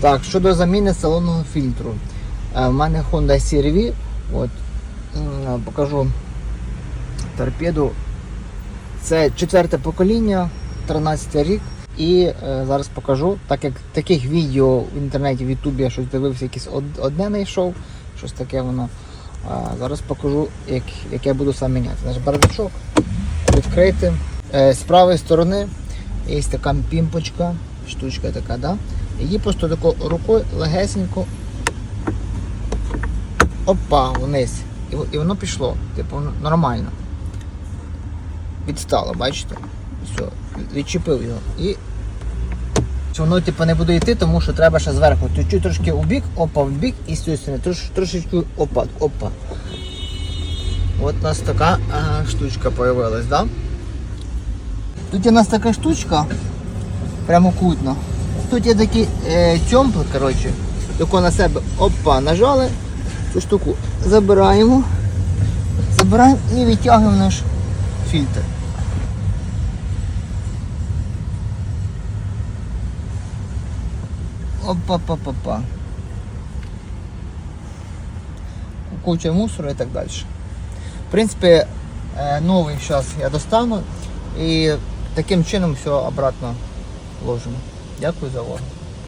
Так, щодо заміни салонного фільтру. Е, В мене Honda CR-V, от, покажу торпеду. Це четверте покоління, 13 рік. І е, зараз покажу, так як таких відео в інтернеті, в Ютубі я щось дивився, якесь одне знайшов, щось таке воно. А, зараз покажу, як, як я буду сам міняти. Значить, бардачок відкрити. Е, з правої сторони є така пімпочка, штучка така, да? Її просто тако рукою легесенько опа, вниз. І, і воно пішло. Типу, нормально. Відстало, бачите? Все, відчепив його. І воно типу, не буде йти, тому що треба ще зверху. Чуть-чуть трошки у бік, опа, в бік і з цієї сторони. Трош, трошечки опа, опа. От у нас така а, штучка появилась, да? Тут у нас така штучка прямокутна. Тут є такі е, тьомпи, коротше, тако на себе опа, нажали, цю штуку забираємо, забираємо і відтягуємо наш фільтр. Опа-па-па-па. Куча мусору і так далі. В принципі, е, новий зараз я достану і таким чином все обратно ложимо. Дякую за увагу.